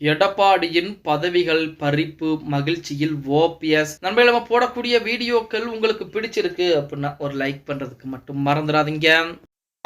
எடப்பாடியின் பதவிகள் பறிப்பு மகிழ்ச்சியில் ஓபிஎஸ் நண்பர்கள் நம்ம போடக்கூடிய வீடியோக்கள் உங்களுக்கு பிடிச்சிருக்கு அப்படின்னா ஒரு லைக் பண்றதுக்கு மட்டும் மறந்துடாதீங்க.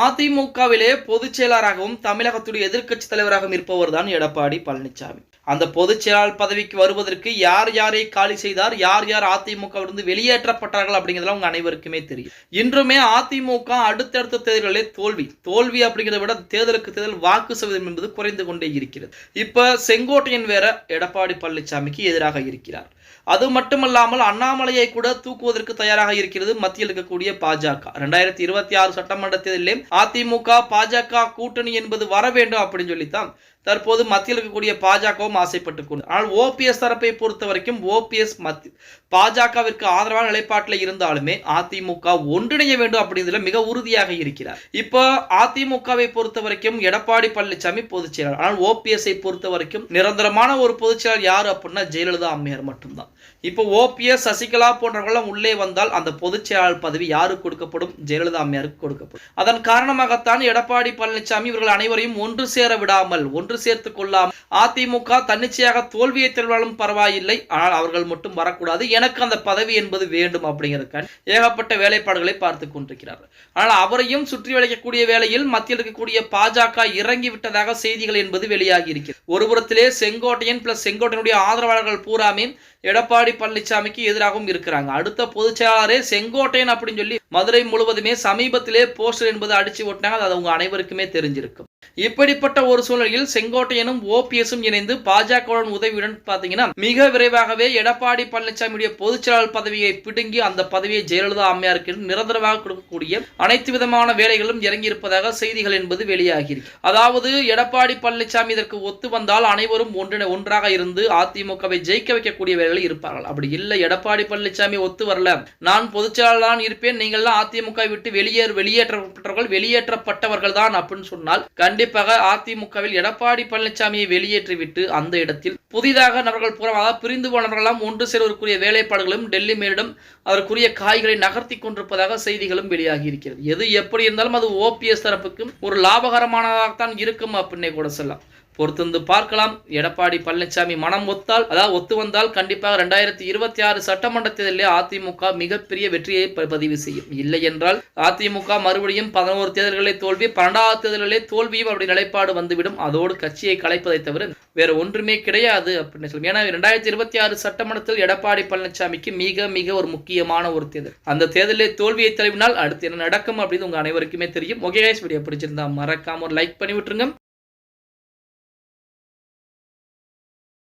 அதிமுகவிலே பொதுச் செயலாளராகவும் தமிழகத்துடைய எதிர்க்கட்சி தலைவராகவும் இருப்பவர் தான் எடப்பாடி பழனிசாமி அந்த பொதுச் செயலாளர் பதவிக்கு வருவதற்கு யார் யாரை காலி செய்தார் யார் யார் அதிமுகவிலிருந்து வெளியேற்றப்பட்டார்கள் அப்படிங்கிறதுலாம் உங்க அனைவருக்குமே தெரியும். இன்றுமே அதிமுக அடுத்தடுத்த தேர்தல்களே தோல்வி. தோல்வி அப்படிங்கிறத விட தேர்தலுக்கு தேர்தல் வாக்கு சதவீதம் என்பது குறைந்து கொண்டே இருக்கிறது. இப்ப செங்கோட்டையன் வேற எடப்பாடி பழனிசாமிக்கு எதிராக இருக்கிறார். அது மட்டுமல்லாமல் அண்ணாமலையை கூட தூக்குவதற்கு தயாராக இருக்கிறது மத்தியில் இருக்கக்கூடிய பாஜக. ரெண்டாயிரத்தி இருபத்தி ஆறு சட்டமன்ற தேர்தலிலே அதிமுக பாஜக கூட்டணி என்பது வர வேண்டும் அப்படின்னு சொல்லித்தான் தற்போது மத்தியில் இருக்கக்கூடிய பாஜகவும் ஆசைப்பட்டு கொண்டு ஆனால் ஓபிஎஸ் தரப்பை பொறுத்த வரைக்கும் ஓபிஎஸ் மத்தி பாஜகவிற்கு ஆதரவான நிலைப்பாட்டில் இருந்தாலுமே அதிமுக ஒன்றிணைய வேண்டும் அப்படிங்கிறதுல மிக உறுதியாக இருக்கிறார். இப்போ அதிமுகவை பொறுத்த வரைக்கும் எடப்பாடி பழனிசாமி பொதுச் செயலாளர். ஆனால் ஓபிஎஸ்ஐ பொறுத்த வரைக்கும் நிரந்தரமான ஒரு பொதுச் செயலாளர் யார் அப்படின்னா ஜெயலலிதா அம்மையார் மட்டும்தான். இப்போ ஓபிஎஸ் சசிகலா போன்றவர்கள்லாம் உள்ளே வந்தால் அந்த பொதுச் செயலாளர் பதவி யாருக்கு கொடுக்கப்படும்? ஜெயலலிதா அம்மையாருக்கு கொடுக்கப்படும். அதன் காரணமாகத்தான் எடப்பாடி பழனிசாமி இவர்கள் அனைவரையும் ஒன்று சேர விடாமல் ஒன்று சேர்த்து கொள்ளாமல் அதிமுக தன்னிச்சையாக தோல்வியை தெரிவாலும் பரவாயில்லை. ஆனால் அவர்கள் மட்டும் வரக்கூடாது. எனக்கு அந்த பதவி என்பது வேண்டும் அப்படிங்கிறதுக்கான ஏகப்பட்ட வேலைப்பாடுகளை பார்த்து கொண்டிருக்கிறார் ஆனால் அவரையும் சுற்றி வளைக்கக்கூடிய வேளையில் மத்தியில் இருக்கக்கூடிய பாஜக இறங்கி விட்டதாக செய்திகள் என்பது வெளியாகி இருக்கிறது. ஒருபுறத்திலே செங்கோட்டையன் பிளஸ் செங்கோட்டையனுடைய ஆதரவாளர்கள் பூராமே எடப்பாடி பழனிசாமிக்கு எதிராகவும் இருக்கிறாங்க. அடுத்த பொதுச் செயலாளரே செங்கோட்டையன் அப்படின்னு சொல்லி மதுரை முழுவதுமே சமீபத்திலே போஸ்டர் என்பது அடிச்சு ஓட்டினாங்க. அது அவங்க அனைவருக்குமே தெரிஞ்சிருக்கும். இப்படிப்பட்ட ஒரு சூழலில் செங்கோட்டையனும் ஓபிஎஸும் இணைந்து பாஜகவுடன் உதவியுடன் பார்த்தீங்கன்னா மிக விரைவாகவே எடப்பாடி பழனிசாமியுடைய பொதுச்செயலாளர் பதவியை பிடுங்கி அந்த பதவியை ஜெயலலிதா அம்மையாருக்கு நிரந்தரமாக கொடுக்கக்கூடிய அனைத்து விதமான வேலைகளும் இறங்கியிருப்பதாக செய்திகள் என்பது வெளியாகிறது அதாவது எடப்பாடி பழனிசாமி இதற்கு ஒத்து வந்தால் அனைவரும் ஒன்றின ஒன்றாக இருந்து அதிமுகவை ஜெயிக்க வைக்கக்கூடிய வேலைகளில் இருப்பார்கள். அப்படி இல்லை எடப்பாடி பழனிசாமி ஒத்து வரல. நான் பொதுச்செயலாளர் தான் இருப்பேன். நீங்கள்லாம் அதிமுக விட்டு வெளியேற வெளியேற்றப்பட்டவர்கள் வெளியேற்றப்பட்டவர்கள் தான் அப்படின்னு சொன்னால் கண்டிப்பாக அதிமுகவில் எடப்பாடி பழனிசாமியை வெளியேற்றிவிட்டு அந்த இடத்தில் புதிதாக நபர்கள் பூரா அதாவது பிரிந்து போனவர்களெல்லாம் ஒன்று சேர்வதற்குரிய வேலைப்பாடுகளும் டெல்லி மேலிடம் அதற்குரிய காய்களை நகர்த்தி கொண்டிருப்பதாக செய்திகளும் வெளியாகி இருக்கிறது எது எப்படி இருந்தாலும் அது ஓபிஎஸ் தரப்புக்கும் ஒரு லாபகரமானதாகத்தான் இருக்கும் அப்படின்னே கூட சொல்லலாம். பொறுத்திருந்து பார்க்கலாம். எடப்பாடி பழனிசாமி மனம் ஒத்தால் அதாவது ஒத்து வந்தால் கண்டிப்பாக ரெண்டாயிரத்தி இருபத்தி ஆறு சட்டமன்ற தேர்தலில் அதிமுக மிகப்பெரிய வெற்றியை ப- பதிவு செய்யும். இல்லை என்றால் அதிமுக மறுபடியும் பதினோரு தேர்தல்களை தோல்வி பன்னெண்டாவது தேர்தலிலே தோல்வியும் அப்படி நிலைப்பாடு வந்துவிடும். அதோடு கட்சியை கலைப்பதை தவிர வேற ஒன்றுமே கிடையாது அப்படின்னு சொல்லி. ஏன்னா ரெண்டாயிரத்தி இருபத்தி ஆறு சட்டமன்றத்தில் எடப்பாடி பழனிசாமிக்கு மிக மிக ஒரு முக்கியமான ஒரு தேர்தல். அந்த தேர்தலில் தோல்வியை தழுவினால் அடுத்து என்ன நடக்கும் அப்படின்னு உங்க அனைவருக்குமே தெரியும். ஓகே கைஸ் வீடியோ பிடிச்சிருந்தா மறக்காம ஒரு லைக் பண்ணி விட்டுருங்க.